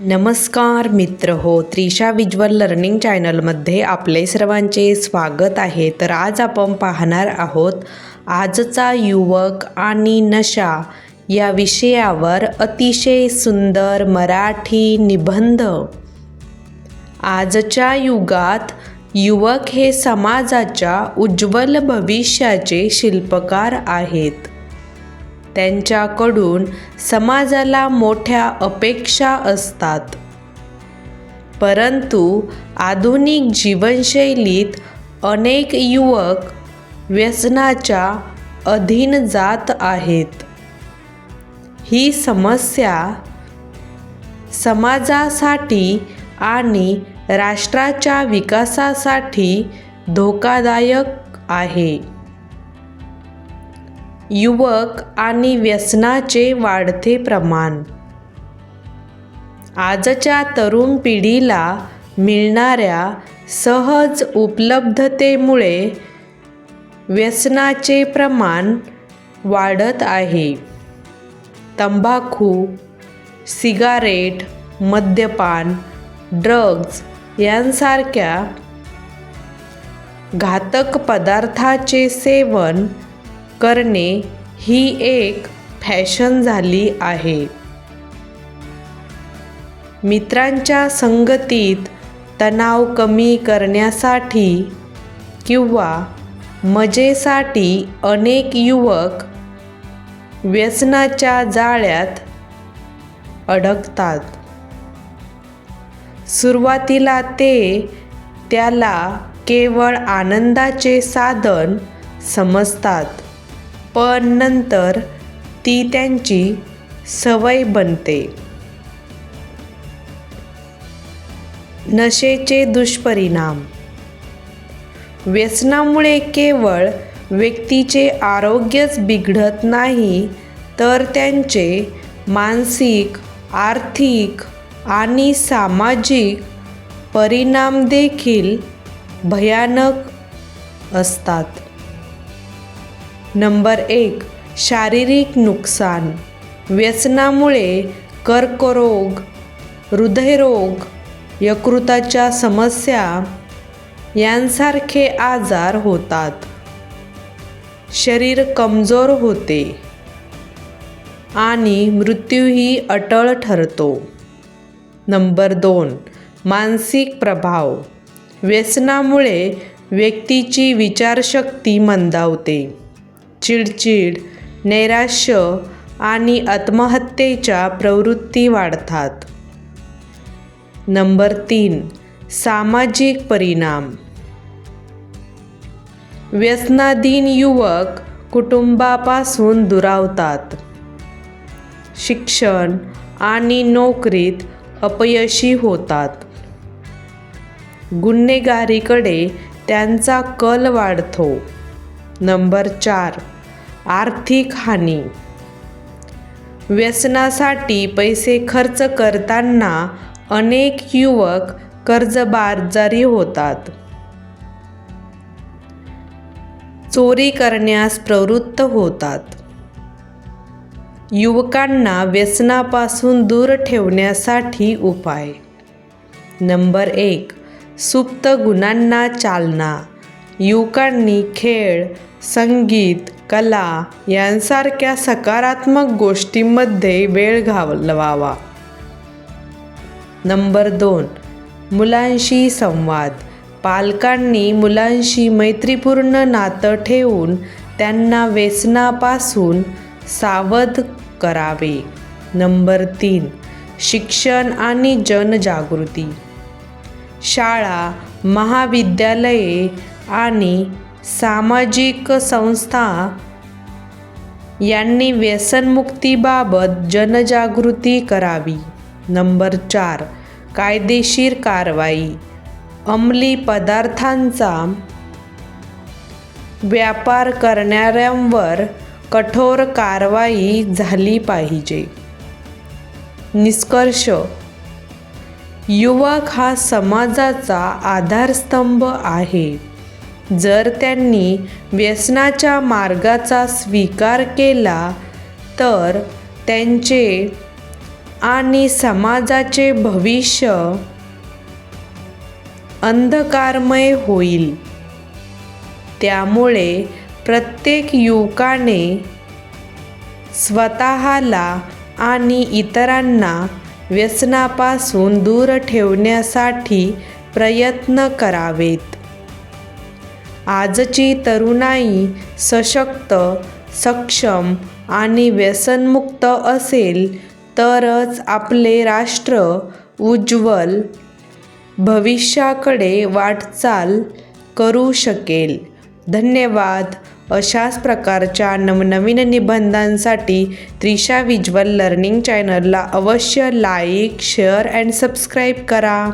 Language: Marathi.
नमस्कार मित्र हो त्रिशा विज्वल लर्निंग चॅनलमध्ये आपले सर्वांचे स्वागत आहे. तर आज आपण पाहणार आहोत आजचा युवक आणि नशा या विषयावर अतिशय सुंदर मराठी निबंध. आजच्या युगात युवक हे समाजाच्या उज्ज्वल भविष्याचे शिल्पकार आहेत. त्यांच्याकडून समाजाला मोठ्या अपेक्षा असतात. परंतु आधुनिक जीवनशैलीत अनेक युवक व्यसनाच्या अधीन जात आहेत. ही समस्या समाजासाठी आणि राष्ट्राच्या विकासासाठी धोकादायक आहे. युवक आणि व्यसनाचे वाढते प्रमाण. आजच्या तरुण पिढीला मिळणाऱ्या सहज उपलब्धतेमुळे व्यसनाचे प्रमाण वाढत आहे. तंबाखू सिगारेट मद्यपान ड्रग्ज यांसारख्या घातक पदार्थाचे सेवन करणे ही एक फॅशन झाली आहे. मित्रांच्या संगतीत तणाव कमी करण्यासाठी किंवा मजेसाठी अनेक युवक व्यसनाच्या जाळ्यात अडकतात. सुरुवातीला ते त्याला केवळ आनंदाचे साधन समजतात. पण नंतर ती त्यांची सवय बनते. नशेचे दुष्परिणाम. व्यसनामुळे केवळ व्यक्तीचे आरोग्यच बिघडत नाही तर त्यांचे मानसिक आर्थिक आणि सामाजिक परिणाम देखील भयानक असतात. नंबर एक शारीरिक नुकसान. व्यसनामुळे कर्करोग हृदयरोग यकृताच्या समस्या यांसारखे आजार होतात. शरीर कमजोर होते आणि मृत्यूही अटळ ठरतो. नंबर दोन मानसिक प्रभाव. व्यसनामुळे व्यक्तीची विचारशक्ती मंदावते. चिडचिड नैराश्य आणि आत्महत्येच्या प्रवृत्ती वाढतात. नंबर तीन सामाजिक परिणाम. व्यसनाधीन युवक कुटुंबापासून दुरावतात. शिक्षण आणि नोकरीत अपयशी होतात. गुन्हेगारीकडे त्यांचा कल वाढतो. नंबर चार आर्थिक हानी. व्यसनासाठी पैसे खर्च करताना अनेक युवक कर्जबाजारी होतात. चोरी करण्यास प्रवृत्त होतात. युवकांना व्यसनापासून दूर ठेवण्यासाठी उपाय. नंबर एक सुप्त गुणांना चालना. युवकांनी खेळ संगीत कला यांसारख्या सकारात्मक गोष्टींमध्ये वेळ घालवावा. नंबर दोन मुलांशी संवाद. पालकांनी मुलांशी मैत्रीपूर्ण नातं ठेवून त्यांना व्यसनापासून सावध करावे. नंबर तीन शिक्षण आणि जनजागृती. शाळा महाविद्यालये आणि सामाजिक संस्था यांनी व्यसनमुक्तीबाबत जनजागृती करावी. नंबर चार कायदेशीर कारवाई. अंमली पदार्थांचा व्यापार करणाऱ्यांवर कठोर कारवाई झाली पाहिजे. निष्कर्ष युवक हा समाजाचा आधारस्तंभ आहे. जर त्यांनी व्यसनाच्या मार्गाचा स्वीकार केला तर त्यांचे आणि समाजाचे भविष्य अंधकारमय होईल. त्यामुळे प्रत्येक युवकाने स्वतःला आणि इतरांना व्यसनापासून दूर ठेवण्यासाठी प्रयत्न करावेत. आजची तरुणाई सशक्त सक्षम आणि व्यसनमुक्त असेल तरच आपले राष्ट्र उज्ज्वल भविष्याकडे वाटचाल करू शकेल. धन्यवाद. अशाच प्रकारच्या नवनवीन निबंधांसाठी त्रिशा विज्वल लर्निंग चॅनलला अवश्य लाईक शेअर अँड सबस्क्राईब करा.